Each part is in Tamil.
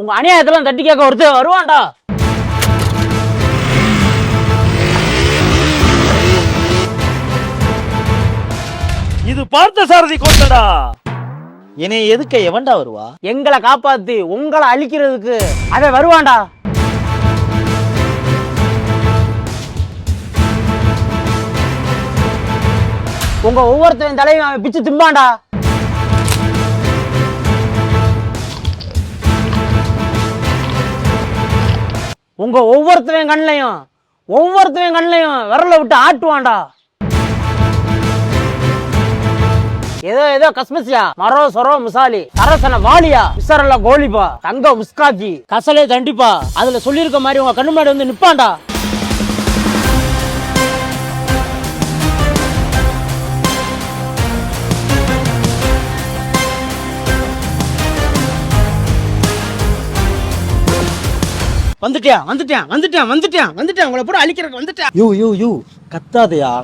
உங்க அநியாயத்தெல்லாம் தட்டி கேட்க ஒருத்தர் வருவான்டா. இது பார்த்த சாரதி கோட்டடா என்னை எதுக்க எவன்டா வருவா? எங்களை காப்பாத்தி உங்களை அழிக்கிறதுக்கு அவன் வருவான்டா. உங்க ஒவ்வொருத்தன் தலையும் அவன் பிச்சு திம்பான்டா. உங்க ஒவ்வொருத்தவன் கண்ணையும் ஒவ்வொருத்தவன் கண்ணையும் விரல விட்டு ஆட்டுவான்டா. ஏதோ ஏதோ கஸ்மசியா மரோ சொரோ முசாலி சரசன வாலியா விசரல கோலிபா தங்க முஸ்காஜி கசலே தண்டிப்பா. அதுல சொல்லியிருக்க மாதிரி உங்க கண்ணு முன்னாடி வந்து நிப்பாண்டா வந்துட்டியா வந்துட்டேன் வந்துட்டேன் வந்துட்டேன் வந்துட்டேன் உங்களை பூரா அழிக்கிறதுக்கு வந்துட்டேன் யூ யூ யூ கத்தாதையா.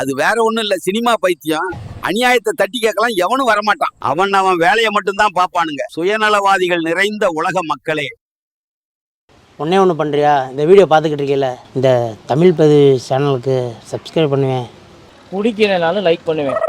அது வேற ஒண்ணும் இல்ல சினிமா பைத்தியம். அநியாயத்தை தட்டி கேட்கலாம் எவனும் வரமாட்டான். அவன் அவன் வேலையை மட்டும்தான் பாப்பானுங்க சுயநலவாதிகள் நிறைந்த உலக மக்களே. ஒன்றே ஒன்று பண்ணுறியா இந்த வீடியோ பார்த்துக்கிட்டு இருக்கீல்ல இந்த தமிழ் பதிவு சேனலுக்கு சப்ஸ்கிரைப் பண்ணுவேன். பிடிக்கலனாலும் லைக் பண்ணுவேன்.